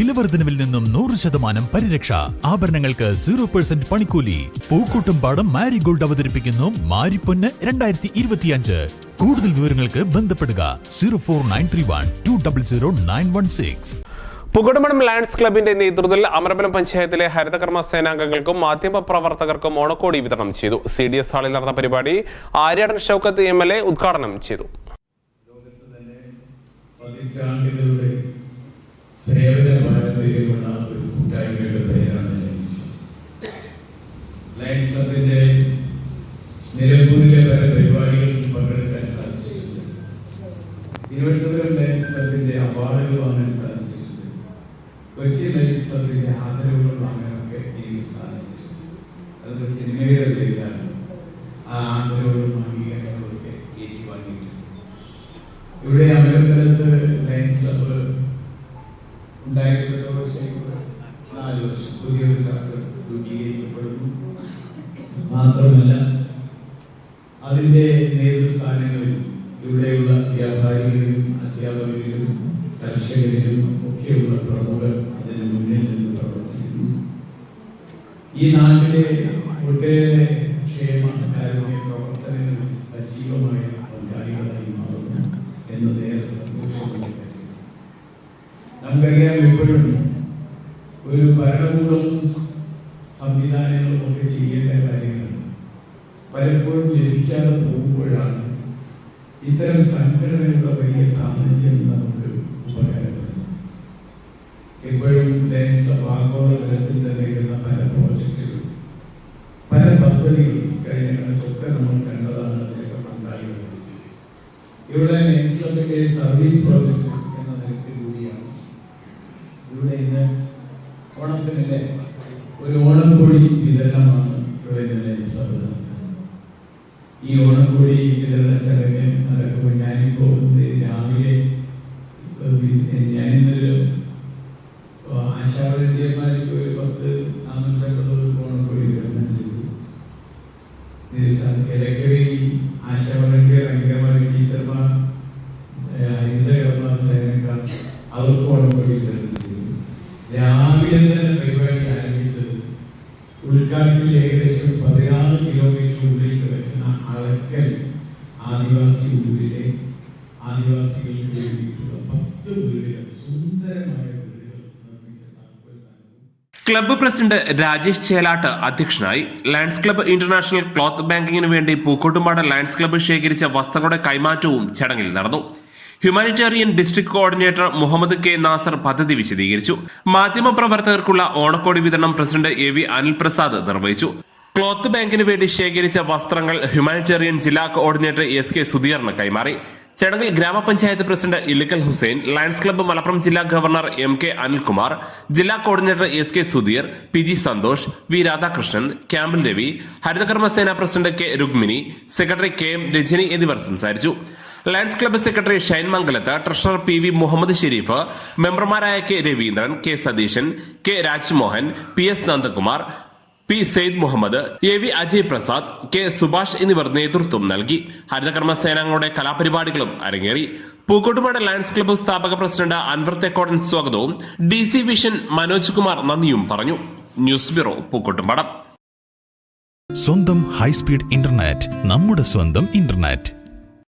വിലവർദ്ധനവിൽ നിന്നും നൂറ് ശതമാനം പരിരക്ഷ. ആഭരണങ്ങൾക്ക് സീറോ പെർസെന്റ് പണിക്കൂലി. പൂക്കൂട്ടും പാടം മാരിഗോൾഡ് അവതരിപ്പിക്കുന്നു മാരിപ്പൊന്ന് രണ്ടായിരത്തി ഇരുപത്തിയഞ്ച് കൂടുതൽ വിവരങ്ങൾക്ക് ബന്ധപ്പെടുക zero four nine three one two double zero nine one six. പുകടുമണം Lions ക്ലബിന്റെ നേതൃത്വത്തിൽ അമരബലം പഞ്ചായത്തിലെ ഹരിതകർമ്മ സേനാംഗങ്ങൾക്കും മാധ്യമ പ്രവർത്തകർക്കും ഓണക്കോടി വിതരണം ചെയ്തു. സി ഡി എസ് ഹാളിൽ നടന്ന പരിപാടി Aryadan Shoukath M L A ഉദ്ഘാടനം ചെയ്തു. ലോകത്ത് തന്നെ പതിറ്റാണ്ടുകളുടെ സേവന പാരമ്പര്യമുള്ള ഒരു കൂട്ടായ്മയുടെ പേരാണ് ലയൺസ് ക്ലബ് ലയൺസ് ക്ലബിന്റെ നിലമ്പൂരിലെ പല പരിപാടികളിൽ പങ്കെടുക്കാൻ സാധിച്ചിട്ടുണ്ട് തിരുവനന്തപുരം ലയൺസ് ക്ലബിന്റെ അവാർഡുകൾ വാങ്ങാൻ സാധിച്ചിട്ടുണ്ട് കൊച്ചി ലയൺസ് ക്ലബിന്റെ ആദരവുകൾ വാങ്ങാനൊക്കെ എനിക്ക് സാധിച്ചിട്ടുണ്ട് അതൊക്കെ സിനിമയുടെ പേരിലാണ് ആ ആദരവുകളും അംഗീകാരങ്ങളും ഒക്കെ ഏറ്റുവാങ്ങിയിട്ടുണ്ട് ഇവിടെ അമരമ്പലത്ത് ലയൺസ് ക്ലബ്ബ് വർഷം നാല് വർഷം പുതിയൊരു ചാപ്റ്റർ രൂപീകരിക്കപ്പെടുന്നു. മാത്രമല്ല അതിന്റെ നേതൃസ്ഥാനങ്ങളിൽ ഇവിടെയുള്ള വ്യാപാരികളിലും അധ്യാപകരിലും കർഷകരിലും ഒക്കെയുള്ള പ്രമുഖർ അതിന് മുന്നിൽ നിന്ന് പ്രവർത്തിക്കുന്നു. ഈ നാട്ടിലെ ഒട്ടേറെ ക്ഷേമ കാരുണ്യ പ്രവർത്തനങ്ങളിൽ സജീവമായ പങ്കാളികളായി മാറുന്നു എന്നത് ഏറെ സന്തോഷമുള്ള നമുക്കറിയാം എപ്പോഴും ഒരു ഭരണകൂടവും സംവിധാനങ്ങളും ഒക്കെ ചെയ്യേണ്ട കാര്യങ്ങൾ പലപ്പോഴും ലഭിക്കാതെ പോകുമ്പോഴാണ് ഇത്തരം സംഘടനകളുടെ വലിയ സാന്നിധ്യം നമുക്ക് ഉപകാരപ്പെടുന്നത്. എപ്പോഴും ആഗോള തലത്തിൽ വരുന്ന പല പ്രോജക്റ്റുകളും പല പദ്ധതികളും കഴിഞ്ഞ കാലത്തൊക്കെ നമ്മൾ കണ്ടതാണ് അതിലൊക്കെ പങ്കാളികൾ ഇവിടെ നെക്സ്റ്റ് സർവീസ് പ്രോജക്റ്റ് ഓണത്തിനിലെ ഒരു ഓണക്കോടി വിതരണമാണ് ഇവിടെ ഇന്നലെ ഈ ഓണക്കോടി വിതരണ ചടങ്ങ് നടക്കുമ്പോൾ ഞാനിപ്പോൾ രാവിലെ ഞാനിന്നൊരു ആശാവരന്യന്മാർക്ക് ഒരു പത്ത് നാനൂറ്റമ്പത് ഓണക്കോടി വിതരണം ചെയ്തു. ഇടയ്ക്കരയിൽ ആശാവരന്യർ അംഗനവാടി ടീച്ചർമാർ ഹരിതകർമ്മ സേനക്കാർ അവർക്ക് ഓണക്കോടി വിതരണം ചെയ്തു പരിപാടി ആരംഭിച്ചത് ഉൾക്കാട്ടിൽ ഏകദേശം പതിനാറ് കിലോമീറ്റർ ഉള്ളിൽ കിടക്കുന്ന അളക്കൽ ആദിവാസി ഊരിലെ ആദിവാസികൾക്ക് വേണ്ടിയിട്ടുള്ള പത്ത് വീടുകൾ സുന്ദരമായ ക്ലബ്ബ് പ്രസിഡന്റ് രാജേഷ് ചേലാട്ട് അധ്യക്ഷനായി ലയൺസ് ക്ലബ്ബ് ഇന്റർനാഷണൽ ക്ലോത്ത് ബാങ്കിങ്ങിന് വേണ്ടി പൂക്കോട്ടുംപാട് ലയൺസ് ക്ലബ്ബ് ശേഖരിച്ച വസ്ത്രങ്ങളുടെ കൈമാറ്റവും ചടങ്ങിൽ നടന്നു. Humanitarian district coordinator Muhammad K Nasar പദ്ധതി വിശദീകരിച്ചു. മാധ്യമപ്രവർത്തകർക്കുള്ള ഓണക്കോടി വിതരണം president A V Anil Prasad നിർവഹിച്ചു. ക്ലോത്ത് ബാങ്കിന് വേണ്ടി ശേഖരിച്ച വസ്ത്രങ്ങൾ ഹ്യൂമാനിറ്റേറിയൻ ജില്ലാ കോർഡിനേറ്റർ എസ് കെ സുധീറിന് കൈമാറി. ചടങ്ങിൽ ഗ്രാമപഞ്ചായത്ത് president Illikkal Hussain Lions Club Malappuram ജില്ലാ ഗവർണർ എം കെ അനിൽകുമാർ ജില്ലാ coordinator S K Sudheer P G Santhosh V Radhakrishnan ക്യാമ്പൻ Ravi ഹരിതകർമ്മസേന president K Rukmini secretary K M Rajani എന്നിവർ സംസാരിച്ചു. Lions Club secretary Shine Mangalath treasurer P V Muhammad Sherif മെമ്പർമാരായ K Raveendran K Satheesan K Rajmohan P S Nandakumar P Sayed Muhammad A V Ajay Prasad K Subhash എന്നിവർ നേതൃത്വം നൽകി. ഹരിതകർമ്മ സേനാംഗങ്ങളുടെ കലാപരിപാടികളും അരങ്ങേറി. Pookkottupadu Lions Club സ്ഥാപക president Anwar Thekkodan സ്വാഗതവും D C vision Manoj Kumar നന്ദിയും പറഞ്ഞു. News bureau Pookkottumpadam. സ്വന്തം ഹൈസ്പീഡ് ഇന്റർനെറ്റ് നമ്മുടെ സ്വന്തം ഇന്റർനെറ്റ്.